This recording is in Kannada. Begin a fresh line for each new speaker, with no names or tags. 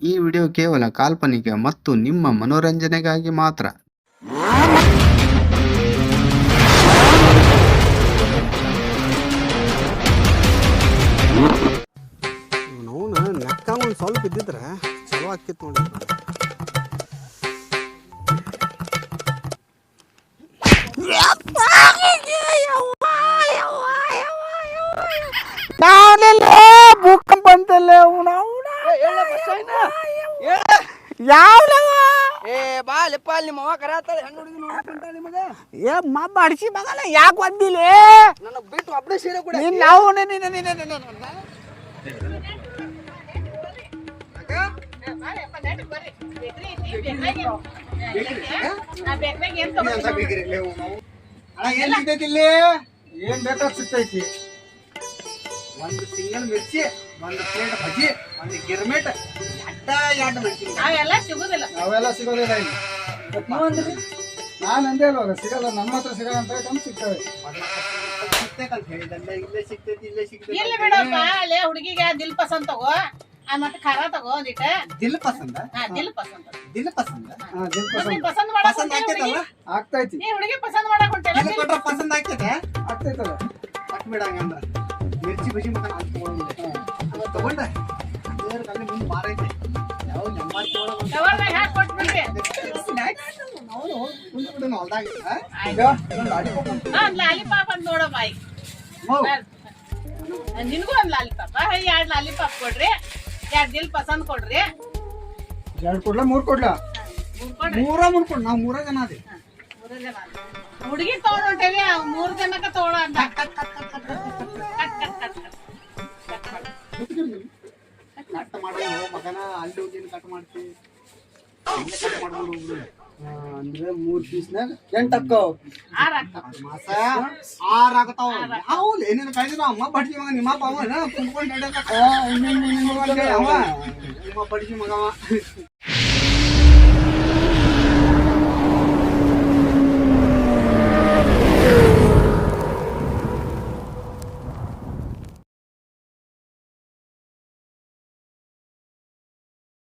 ಈ ವಿಡಿಯೋ ಕೇವಲ ಕಾಲ್ಪನಿಕ ಮತ್ತು ನಿಮ್ಮ ಮನೋರಂಜನೆಗಾಗಿ ಮಾತ್ರ.
ನೆಕ್ಕ ಒಂದು ಸ್ವಲ್ಪ ಇದ್ದಿದ್ರೆ ಚಲೋ ಆಕಿತ್ತು ನೋಡಿ. ಭೂಕಂಪ ಅಂತಲ್ಲ ಅವನ. ಯಾವ್ಲವ
ಏ ಬಾ ಲೆಪ್ಪ ಅಲ್ಲಿ ಅವ್ವ ಕರಾತಾಳೆ. ಹೆಣ್ಣು ಹುಡುಗಿ ನಿಮಗೆ?
ಏ ಮಾ ಅಡಿಸಿ ಮಗನ ಯಾಕೆ ಬಂದಿಲ್ಲ
ನನ್ನ ಬಿಟ್ಟು ಒಬ್ಬನೇ ಸೀರೆ ಕೂಡ.
ನೀನ್ ನಾವು
ಏನ್ ಬೇಕಾದ್ ಸಿಗ್ತೈತಿ? ಒಂದು ಸಿಂಗಲ್ ಮಿರ್ಚಿ ಒಂದು ಪ್ಲೇಟ್ ಬಜ್ಜಿ ಒಂದು ಗಿರ್ಮೆಟ್ ಎಡ್ಡ ಎರಡು ಮೆಣಸಿನ್ಕಾಯಿ.
ಅವೆಲ್ಲ ಸಿಗೋದಿಲ್ಲ.
ಅವೆಲ್ಲ ಸಿಗೋದಿಲ್ಲ ಇಲ್ಲಿ. ನಾನು ಅಂದೇ ಅಲ್ವಾಗ ಸಿಗಲ್ಲ ನಮ್ಮ ಹತ್ರ ಸಿಗಲ್ಲ ಅಂತ ಐಟಮ್ ಸಿಗ್ತವೆ.
ಸಿಗ್ತೈತಂತ ಹೇಳಿದಲ್ಲ ಇಲ್ಲೇ ಸಿಗ್ತೈತಿ ಇಲ್ಲೇ
ಇಲ್ಲಿ
ಸಿಗ್ತೈತಿ
ಬಿಡಪ್ಪ ಅಲ್ಲೇ ಹುಡುಗಿಗೆ ದಿಲ್ ಪಸಂದ್ ತಗೋ ಆ ಮತ್ತೆ ಖಾರ ತಗೋ ಒಂದಿಟ.
ದಿಲ್ ಪಸಂದ?
ಹಾ ದಿಲ್ ಪಸಂದ.
ದಿಲ್ ಪಸಂದ?
ಹಾ. ದಿಲ್ ಪಸಂದ್.
ಪಸಂದ್ ಮಾಡಕ್
ಪಸಂದ್? ಆಗ್ತೈತಲ್ಲ?
ಆಗ್ತೈತಿ.
ನೀ ಹುಡುಗಿ ಪಸಂದ್ ಮಾಡಕ್ ಹೊಂಟೇನ
ದಿಲ್ ಕೊಟ್ರ ಪಸಂದ್ ಆಗ್ತೈತೆ?
ಆಗ್ತೈತಲ್ಲ.
ಕಟ್ ಬಿಡಂಗಂದ್ರ ಮಿರ್ಚಿ ಬಜ್ಜಿ ಮಕ್ಕ ಅದು ತಗೊಂಡೆ ಅದು ತಗೊಂಡೆ. ದೇವ್ರ ಅಲ್ಲಿ ಮುಂದೆ ಮಾರೈತೆ. ಯಾವ ನೆಮ್ಮದಿ ಮುಂದೆ ಬಿಡೋಣ ಹೊಲ್ದಾಗ.
ಲಾಲಿಪಾಪ್ ಅಂತ.
ನೋಡೋ ಒಂದ್ ಲಾಲಿಪಾಪ್ ಅಂತ ನಿನ್ಗೂ ಒಂದ್ ಎರಡ್ ಕೊಡ್ರಿ. ಎರಡ್ ದಿಲ್ ಪಸಂದ್ ಕೊಡ್ರಿ.
ಎರಡು ಕೊಡ್ಲಾ ಮೂರು ಕೊಡ್ಲಾ?
ಮೂರ
ಮೂರ ನಾವು ಮೂರ ಜನ ಅದೇ.
ಹುಡುಗಿ ತಗೊಂಡ್ ಹೊಂಟೇವಿ ಮೂರ್ ಜನಕ್ಕ ಕಟ್
ಮಾಡಿ ಮಗನ ಅಲ್ಲಿ ಹೋಗಿ ಕಟ್ ಮಾಡ್ತೀವಿ ಇಲ್ಲೇ ಕಟ್ ಮಾಡ್ಕೊಂಡು ಹೋಗ್ಬಿಡು.
ಅಂದ್ರೆ ಮೂರು ಪೀಸ್ನಾಗ ಎಂಟು ಅಕ್ಕವ್
ಮಾಸ ಆರ್ ಆಗತಾವ ಹೌದು ಏನೇನು ಕಳಿದ್ರು ಅಮ್ಮ ಬಡ್ಜಿ ಮಗ ನಿಮ್ಮ ಅಪ್ಪ ಅವನ ಕುಂತ್ಕೊಂಡು ಅವ? ನಿಮ್ಮ ಬಡ್ಜಿ ಮಗವ.